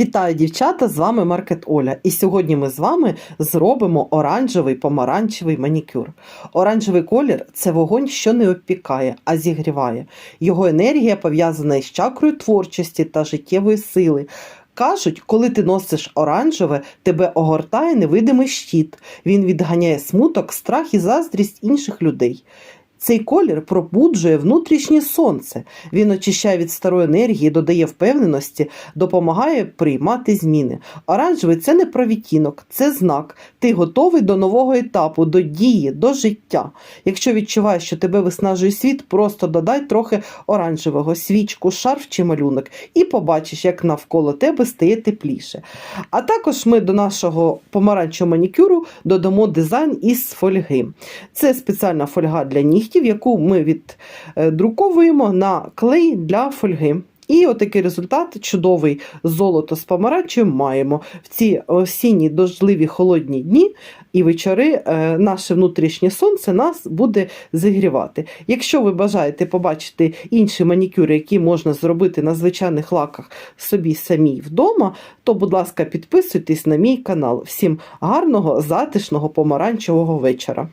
Вітаю, дівчата! З вами Маркет Оля. І сьогодні ми з вами зробимо оранжевий помаранчевий манікюр. Оранжевий колір це вогонь, що не опікає, а зігріває. Його енергія пов'язана із чакрою творчості та життєвої сили. Кажуть, коли ти носиш оранжеве, тебе огортає невидимий щит. Він відганяє смуток, страх і заздрість інших людей. Цей колір пробуджує внутрішнє сонце. Він очищає від старої енергії, додає впевненості, допомагає приймати зміни. Оранжевий це не про відтінок, це знак. Ти готовий до нового етапу, до дії, до життя. Якщо відчуваєш, що тебе виснажує світ, просто додай трохи оранжевого, свічку, шарф чи малюнок, і побачиш, як навколо тебе стає тепліше. А також ми до нашого помаранчевого манікюру додамо дизайн із фольги. Це спеціальна фольга для нігтів, яку ми віддруковуємо на клей для фольги. І отакий результат чудовий золото з помаранчем маємо в ці осінні дождливі холодні дні і вечори. е, Наше внутрішнє сонце нас буде зігрівати. Якщо ви бажаєте побачити інші манікюри, які можна зробити на звичайних лаках собі самі вдома, то, будь ласка, підписуйтесь на мій канал. Всім гарного, затишного помаранчевого вечора.